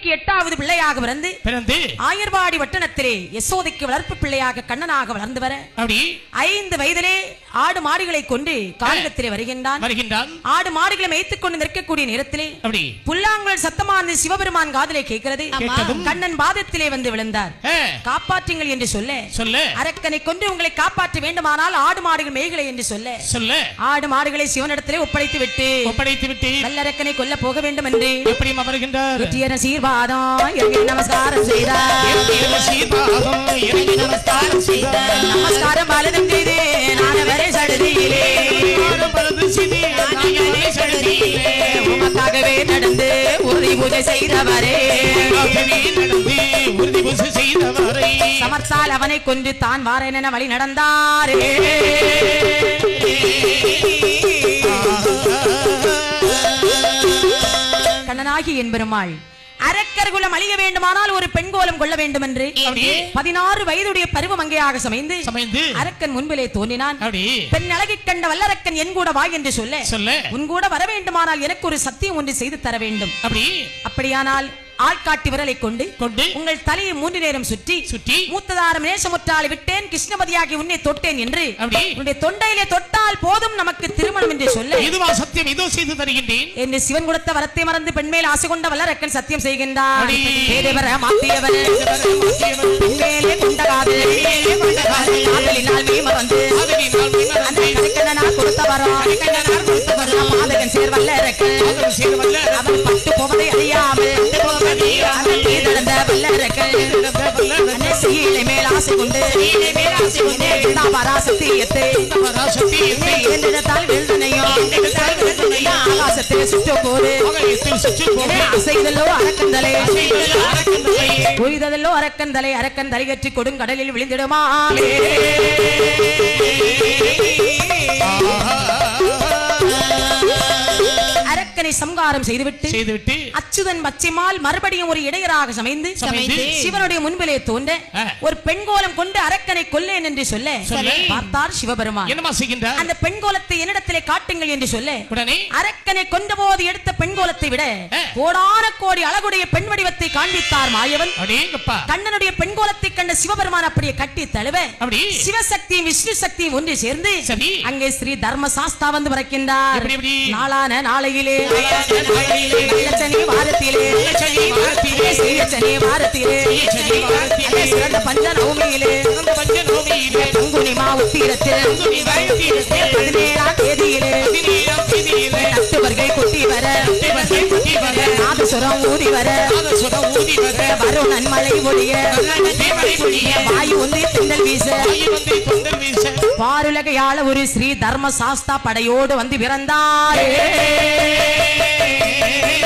கௌதமிக்கு எட்டாவது பிள்ளையாக பிறந்து பிறந்து ஆயர்வாடி வட்டணத்திலே யசோதைக்கு வளர்ப்பு பிள்ளையாக கண்ணனாக வளர்ந்து வர அப்படி ஐந்து வயதிலே ஆடு மாடுகளை கொண்டு காலகத்திலே வருகின்றான். வருகின்றான். ஆடு மாடுகளை மேய்த்துக் கொண்டு நிற்கக்கூடிய நேரத்திலே அப்படி. புல்லாங்குழல் சத்தமான சிவபெருமான் காதிலே கேட்கிறது. கண்ணன் பாதத்திலே வந்து விழுந்தார். காப்பாற்றுங்கள் என்று சொல்ல. சொல்லு. அரக்கனை கொண்டு உங்களை காப்பாற்ற வேண்டுமானால் ஆடு மாடுகள் மேய்களை என்று சொல்ல. சொல்லு. ஆடு மாடுகளை சிவனிடத்திலே ஒப்படைத்து விட்டு ஒப்படைத்து விட்டு வல்லரக்கனை கொல்ல போக வேண்டும் என்று எப்படி வருகின்றார் வெற்றியர சீர்வாதம் இறங்கி நமஸ்காரம் செய்தார். நமஸ்காரம் செய்தார். நமஸ்காரம் பலதும் பூஜை செய்தவரே. நடந்து உறுதி பூசை செய்தவரை. சமர்த்தால் அவனை கொன்று தான் வாரேன் என வழி நடந்தாரே. கண்ணனாகி என்பெருமாள் அரக்கர் குலம் அழிய வேண்டுமானால் ஒரு பெண் கோலம் கொள்ள வேண்டும் என்று பதினாறு வயதுடைய பருவம் அங்கேயாக சமைந்து சமைந்து. அரக்கன் முன்பிலே தோன்றினான். பெண் அழகிக் கண்ட வல்லரக்கன் என் கூட வா என்று சொல்ல சொல்ல. உன் கூட வர வேண்டுமானால் எனக்கு ஒரு சத்தியம் ஒன்று செய்து தர வேண்டும். அப்படி. அப்படியானால் ஆள்காட்டி விரலை கொண்டு கொண்டு உங்கள் தலையை மூன்று நேரம் சுற்றி சுற்றி மூத்ததாரம் நேசமுற்றால் விட்டேன் கிருஷ்ணபதியாகி உன்னை தொட்டேன் என்று அப்படி. உன்னுடைய தொண்டையிலே தொட்டால் போதும் நமக்கு திருமணம் என்று சொல்ல. இதுவா சத்தியம்? இதோ செய்து தருகின்றேன். என்று சிவன் கொடுத்த வரத்தை மறந்து பெண்மேல் ஆசை கொண்ட வல்லரக்கன் சத்தியம் மாத்தியவர் பெண்மேலே கொண்ட காதல் காதலினால் வீ மறந்து அந்த கருக்கண்ணனா கொடுத்த வரம் நம் மாதகன் சேர் வல்லரக்கன். அவன் பட்டு போவதை புரிதலோ அரக்கந்தலை அரக்கந்தலை அரக்கன் தலைகற்றி கொடுங்கடலில் விழுந்திடுமா அரக்கனை சம்காரம் செய்துவிட்டு செய்துவிட்டு அச்சுதன் பச்சைமால் மறுபடியும் ஒரு இடையராக சமைந்து சிவனுடைய முன்பிலே தோன்ற. ஒரு பெண் கோலம் கொண்டு அரக்கனை கொல்லேன் என்று சொல்ல. பார்த்தார் சிவபெருமான் என்னமா செய்கின்றார் அந்த பெண் கோலத்தை என்னிடத்திலே காட்டுங்கள் என்று சொல்ல உடனே அரக்கனை கொண்டபோது எடுத்த பெண் கோலத்தை விட. கோடான கோடி அழகுடைய பெண் வடிவத்தை காண்பித்தார் மாயவன் கண்ணனுடைய பெண் கோலத்தை கண்ட சிவபெருமான் அப்படியே கட்டி தழுவ சிவசக்தியும் விஷ்ணு சக்தியும் ஒன்று சேர்ந்து சரி அங்கே ஸ்ரீ தர்ம சாஸ்தா வந்து பிறக்கின்றார்? நாளான நாளையிலே நாளையிலே, வெள்ளச்சனி பதினேழாம் தேதியிலே நட்டுவர்கை குட்டி வர நாதசுரம் ஊதி வர வாயு திண்டல் வீச வீச, பாருலகையாள ஒரு ஸ்ரீ தர்ம சாஸ்தா படையோடு வந்து பிறந்தாரே. Hey.